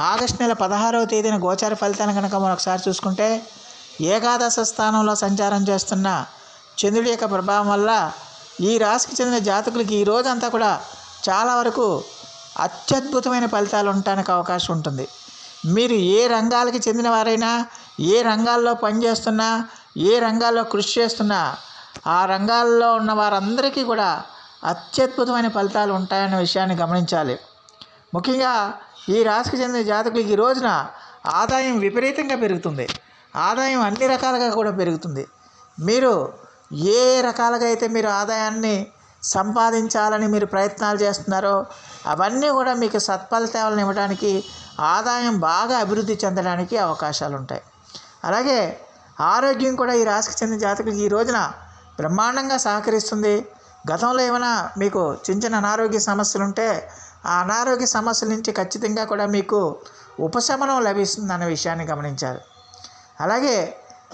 August నెల పదహారవ తేదీన గోచార ఫలితాన్ని కనుక మనం ఒకసారి చూసుకుంటే ఏకాదశ స్థానంలో సంచారం చేస్తున్న చంద్రుడి యొక్క ప్రభావం వల్ల ఈ రాశికి చెందిన జాతకులకి ఈ రోజంతా కూడా చాలా వరకు అత్యద్భుతమైన ఫలితాలు ఉండటానికి అవకాశం ఉంటుంది. మీరు ఏ రంగాలకి చెందిన వారైనా ఏ రంగాల్లో పనిచేస్తున్నా ఏ రంగాల్లో కృషి చేస్తున్నా ఆ రంగాల్లో ఉన్న వారందరికీ కూడా అత్యద్భుతమైన ఫలితాలు ఉంటాయన్న విషయాన్ని గమనించాలి. ముఖ్యంగా ఈ రాశికి చెందిన జాతకులకి ఈ రోజున ఆదాయం విపరీతంగా పెరుగుతుంది. ఆదాయం అన్ని రకాలుగా కూడా పెరుగుతుంది. మీరు ఏ రకాలుగా అయితే మీరు ఆదాయాన్ని సంపాదించాలని మీరు ప్రయత్నాలు చేస్తున్నారో అవన్నీ కూడా మీకు సత్ఫలితాలను ఇవ్వడానికి ఆదాయం బాగా అభివృద్ధి చెందడానికి అవకాశాలు ఉంటాయి. అలాగే ఆరోగ్యం కూడా ఈ రాశికి చెందిన జాతకులకి ఈ రోజున బ్రహ్మాండంగా సహకరిస్తుంది. గతంలో ఏమైనా మీకు చిన్న చిన్న అనారోగ్య సమస్యలు ఉంటే ఆ అనారోగ్య సమస్యల నుంచి ఖచ్చితంగా కూడా మీకు ఉపశమనం లభిస్తుంది అన్న విషయాన్ని గమనించాలి అలాగే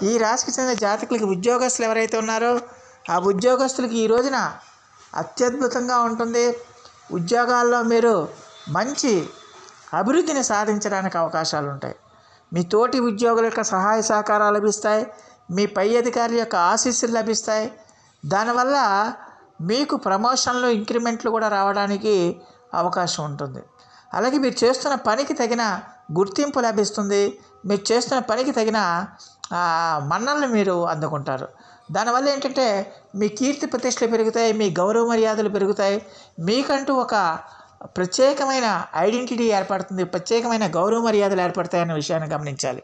ఈ రాశికి చెందిన జాతకులకి ఉద్యోగస్తులు ఎవరైతే ఉన్నారో ఆ ఉద్యోగస్తులకి ఈ రోజున అత్యద్భుతంగా ఉంటుంది. ఉద్యోగాల్లో మీరు మంచి అభివృద్ధిని సాధించడానికి అవకాశాలు ఉంటాయి. మీ తోటి ఉద్యోగుల యొక్క సహాయ సహకారాలు లభిస్తాయి. మీ పై అధికారుల యొక్క ఆశీస్సులు లభిస్తాయి. దానివల్ల మీకు ప్రమోషన్లు ఇంక్రిమెంట్లు కూడా రావడానికి అవకాశం ఉంటుంది. అలాగే మీరు చేస్తున్న పనికి తగిన గుర్తింపు లభిస్తుంది. మీరు చేస్తున్న పనికి తగిన మన్నలను మీరు అందుకుంటారు. దానివల్ల ఏంటంటే మీ కీర్తి ప్రతిష్టలు పెరుగుతాయి మీ గౌరవ మర్యాదలు పెరుగుతాయి. మీకంటూ ఒక ప్రత్యేకమైన ఐడెంటిటీ ఏర్పడుతుంది ప్రత్యేకమైన గౌరవ మర్యాదలు ఏర్పడతాయన్న విషయాన్ని గమనించాలి.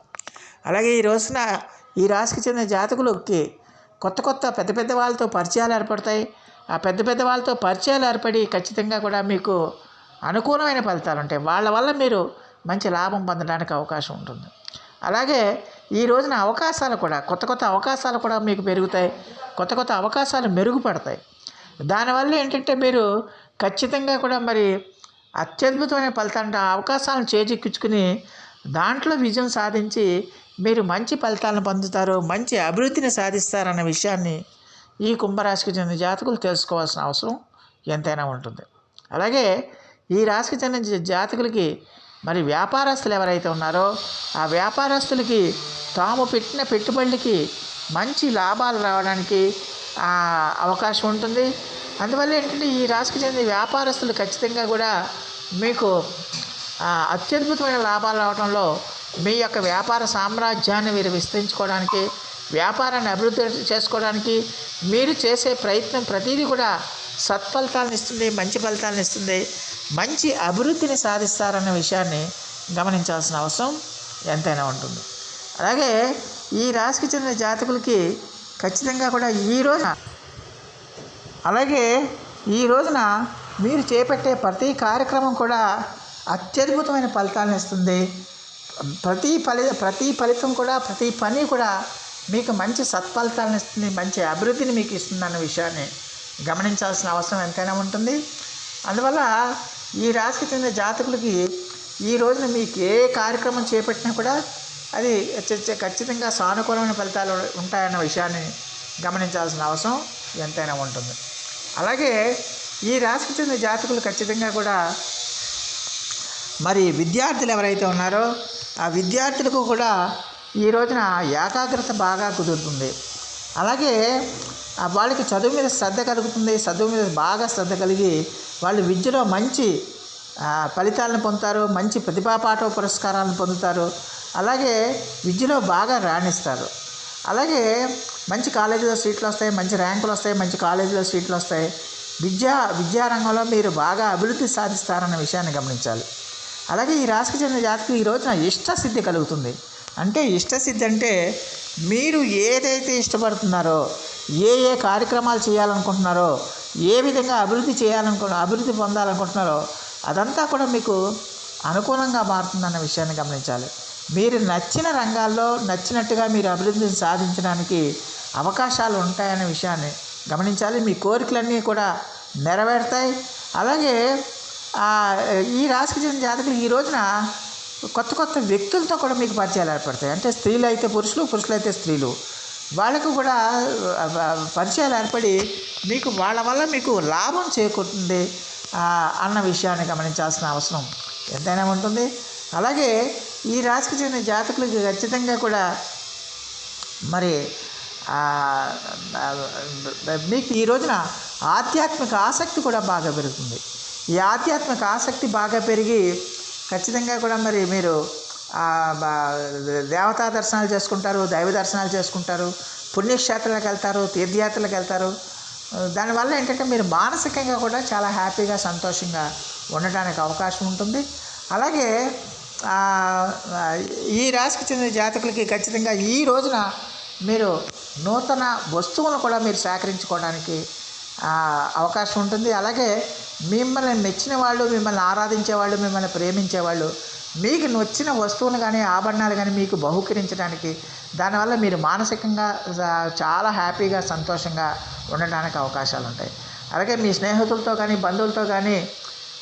అలాగే ఈ రోజున ఈ రాశికి చెందిన జాతకులకి కొత్త కొత్త పెద్ద పెద్ద వాళ్ళతో పరిచయాలు ఏర్పడతాయి. ఆ పెద్ద పెద్ద వాళ్ళతో పరిచయాలు ఏర్పడి ఖచ్చితంగా కూడా మీకు అనుకూలమైన ఫలితాలు ఉంటాయి. వాళ్ళ వల్ల మీరు మంచి లాభం పొందడానికి అవకాశం ఉంటుంది. అలాగే ఈ రోజున అవకాశాలు కూడా కొత్త కొత్త అవకాశాలు కూడా మీకు పెరుగుతాయి. కొత్త కొత్త అవకాశాలు మెరుగుపడతాయి. దానివల్ల ఏంటంటే మీరు ఖచ్చితంగా కూడా మరి అత్యద్భుతమైన ఫలితాలు ఆ అవకాశాలను చేజిక్కించుకుని దాంట్లో విజయం సాధించి మీరు మంచి ఫలితాలను పొందుతారు మంచి అభివృద్ధిని సాధిస్తారన్న విషయాన్ని ఈ కుంభరాశికి చెందిన జాతకులు తెలుసుకోవాల్సిన అవసరం ఎంతైనా ఉంటుంది. అలాగే ఈ రాశికి చెందిన జాతకులకి మరి వ్యాపారస్తులు ఎవరైతే ఉన్నారో ఆ వ్యాపారస్తులకి తాము పెట్టిన పెట్టుబడులకి మంచి లాభాలు రావడానికి అవకాశం ఉంటుంది. అందువల్ల ఏంటంటే ఈ రాశికి చెందిన వ్యాపారస్తులు ఖచ్చితంగా కూడా మీకు అత్యద్భుతమైన లాభాలు రావడంలో మీ యొక్క వ్యాపార సామ్రాజ్యాన్ని మీరు విస్తరించుకోవడానికి వ్యాపారాన్ని అభివృద్ధి చేసుకోవడానికి మీరు చేసే ప్రయత్నం ప్రతిదీ కూడా సత్ఫలితాలను ఇస్తుంది మంచి ఫలితాలను ఇస్తుంది. మంచి అభివృద్ధిని సాధిస్తారన్న విషయాన్ని గమనించాల్సిన అవసరం ఎంతైనా ఉంటుంది. అలాగే ఈ రాశికి చెందిన జాతకులకి ఖచ్చితంగా కూడా ఈ రోజున అలాగే ఈ రోజున మీరు చేపట్టే ప్రతి కార్యక్రమం కూడా అత్యద్భుతమైన ఫలితాలను ఇస్తుంది. ప్రతి ఫలి ప్రతి ఫలితం కూడా ప్రతి పని కూడా మీకు మంచి సత్ఫలితాలను ఇస్తుంది మంచి అభివృద్ధిని మీకు ఇస్తుంది అన్న విషయాన్ని గమనించాల్సిన అవసరం ఎంతైనా ఉంటుంది. అందువల్ల ఈ రాశికి చెందిన జాతకులకి ఈ రోజున మీకు ఏ కార్యక్రమం చేపట్టినా కూడా అది ఖచ్చితంగా సానుకూలమైన ఫలితాలు ఉంటాయన్న విషయాన్ని గమనించాల్సిన అవసరం ఎంతైనా ఉంటుంది. అలాగే ఈ రాశికి చెందిన జాతకులు ఖచ్చితంగా కూడా మరి విద్యార్థులు ఎవరైతే ఉన్నారో ఆ విద్యార్థులకు కూడా ఈ రోజున ఏకాగ్రత బాగా కుదురుతుంది. అలాగే వాళ్ళకి చదువు మీద శ్రద్ధ కలుగుతుంది. చదువు మీద బాగా శ్రద్ధ కలిగి వాళ్ళు విద్యలో మంచి ఫలితాలను పొందుతారు. మంచి ప్రతిభా పాఠవ పురస్కారాలను పొందుతారు. అలాగే విద్యలో బాగా రాణిస్తారు. అలాగే మంచి కాలేజీలో సీట్లు వస్తాయి మంచి ర్యాంకులు వస్తాయి మంచి కాలేజీలో సీట్లు వస్తాయి. విద్యా విద్యారంగంలో మీరు బాగా అభివృద్ధి సాధిస్తారన్న విషయాన్ని గమనించాలి. అలాగే ఈ రాశికి చెందిన జాతికి ఈ రోజున ఇష్టసిద్ధి కలుగుతుంది. అంటే ఇష్టసిద్ధి అంటే మీరు ఏదైతే ఇష్టపడుతున్నారో ఏ ఏ కార్యక్రమాలు చేయాలనుకుంటున్నారో ఏ విధంగా అభివృద్ధి చేయాలనుకు అభివృద్ధి పొందాలనుకుంటున్నారో అదంతా కూడా మీకు అనుకూలంగా మారుతుందన్న విషయాన్ని గమనించాలి. మీరు నచ్చిన రంగాల్లో నచ్చినట్టుగా మీరు అభివృద్ధిని సాధించడానికి అవకాశాలు ఉంటాయనే విషయాన్ని గమనించాలి. మీ కోరికలన్నీ కూడా నెరవేరుతాయి. అలాగే ఈ రాశికి చెందిన జాతకులు ఈ రోజున కొత్త కొత్త వ్యక్తులతో కూడా మీకు పరిచయాలు ఏర్పడతాయి. అంటే స్త్రీలు అయితే పురుషులు పురుషులు అయితే స్త్రీలు. వాళ్ళకు కూడా పరిచయాలు ఏర్పడి మీకు వాళ్ళ వల్ల మీకు లాభం చేకూరుతుంది అన్న విషయాన్ని గమనించాల్సిన అవసరం ఎంతైనా ఉంటుంది. అలాగే ఈ రాశికి చెందిన జాతకులకు ఖచ్చితంగా కూడా మరి మీకు ఈ రోజున ఆధ్యాత్మిక ఆసక్తి కూడా బాగా పెరుగుతుంది. ఈ ఆధ్యాత్మిక ఆసక్తి బాగా పెరిగి ఖచ్చితంగా కూడా మరి మీరు దేవతా దర్శనాలు చేసుకుంటారు దైవ దర్శనాలు చేసుకుంటారు పుణ్యక్షేత్రాలకు వెళ్తారు తీర్థయాత్రలకు వెళ్తారు. దానివల్ల ఏంటంటే మీరు మానసికంగా కూడా చాలా హ్యాపీగా సంతోషంగా ఉండడానికి అవకాశం ఉంటుంది. అలాగే ఈ రాశికి చెందిన జాతకులకి ఖచ్చితంగా ఈ రోజున మీరు నూతన వస్తువులను కూడా మీరు సేకరించుకోవడానికి అవకాశం ఉంటుంది. అలాగే మిమ్మల్ని మెచ్చిన వాళ్ళు మిమ్మల్ని ఆరాధించే వాళ్ళు మిమ్మల్ని ప్రేమించే వాళ్ళు మీకు నచ్చిన వస్తువులు కానీ ఆభరణాలు కానీ మీకు బహుకరించడానికి దానివల్ల మీరు మానసికంగా చాలా హ్యాపీగా సంతోషంగా ఉండడానికి అవకాశాలు ఉంటాయి. అలాగే మీ స్నేహితులతో కానీ బంధువులతో కానీ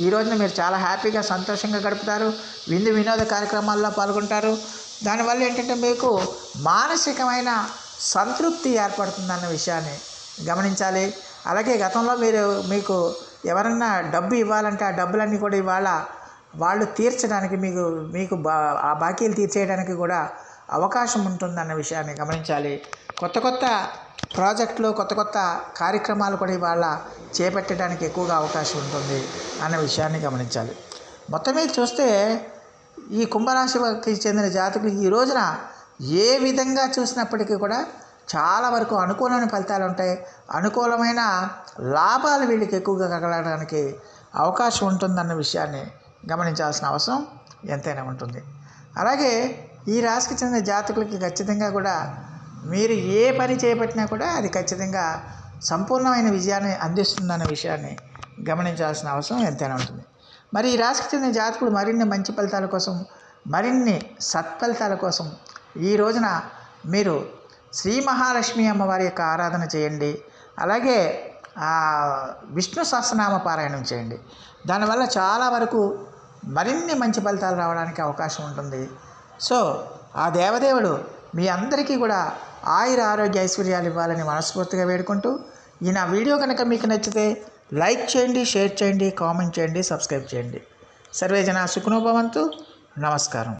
ఈ రోజున మీరు చాలా హ్యాపీగా సంతోషంగా గడుపుతారు విందు వినోద కార్యక్రమాల్లో పాల్గొంటారు. దానివల్ల ఏంటంటే మీకు మానసికమైన సంతృప్తి ఏర్పడుతుందన్న విషయాన్ని గమనించాలి. అలాగే గతంలో మీరు మీకు ఎవరన్నా డబ్బు ఇవ్వాలంటే ఆ డబ్బులన్నీ కూడా ఇవాళ వాళ్ళు తీర్చడానికి మీకు మీకు బా ఆ బాకీలు తీర్చేయడానికి కూడా అవకాశం ఉంటుందన్న విషయాన్ని గమనించాలి. కొత్త కొత్త ప్రాజెక్టులు కొత్త కొత్త కార్యక్రమాలు కూడా ఇవాళ చేపట్టడానికి ఎక్కువగా అవకాశం ఉంటుంది అన్న విషయాన్ని గమనించాలి. మొత్తం మీద చూస్తే ఈ కుంభరాశికి చెందిన జాతకులు ఈ రోజున ఏ విధంగా చూసినప్పటికీ కూడా చాలా వరకు అనుకూలమైన ఫలితాలు ఉంటాయి. అనుకూలమైన లాభాలు వీళ్ళకి ఎక్కువగా కలగడానికి అవకాశం ఉంటుందన్న విషయాన్ని గమనించాల్సిన అవసరం ఎంతైనా ఉంటుంది. అలాగే ఈ రాశికి చెందిన జాతకులకి ఖచ్చితంగా కూడా మీరు ఏ పని చేపట్టినా కూడా అది ఖచ్చితంగా సంపూర్ణమైన విజయాన్ని అందిస్తుందన్న విషయాన్ని గమనించాల్సిన అవసరం ఎంతైనా ఉంటుంది. మరి ఈ రాశికి చెందిన జాతకులు మరిన్ని మంచి ఫలితాల కోసం మరిన్ని సత్ఫలితాల కోసం ఈ రోజున మీరు శ్రీ మహాలక్ష్మి అమ్మవారి యొక్క ఆరాధన చేయండి. అలాగే విష్ణు సహస్రనామ పారాయణం చేయండి. దానివల్ల చాలా వరకు మరిన్ని మంచి ఫలితాలు రావడానికి అవకాశం ఉంటుంది. సో ఆ దేవదేవుడు మీ అందరికీ కూడా ఆయుర ఆరోగ్య ఐశ్వర్యాలు ఇవ్వాలని మనస్ఫూర్తిగా వేడుకుంటూ ఈ నా వీడియో కనుక మీకు నచ్చితే లైక్ చేయండి షేర్ చేయండి కామెంట్ చేయండి సబ్స్క్రైబ్ చేయండి. సర్వేజన సుఖనోభవంతు నమస్కారం.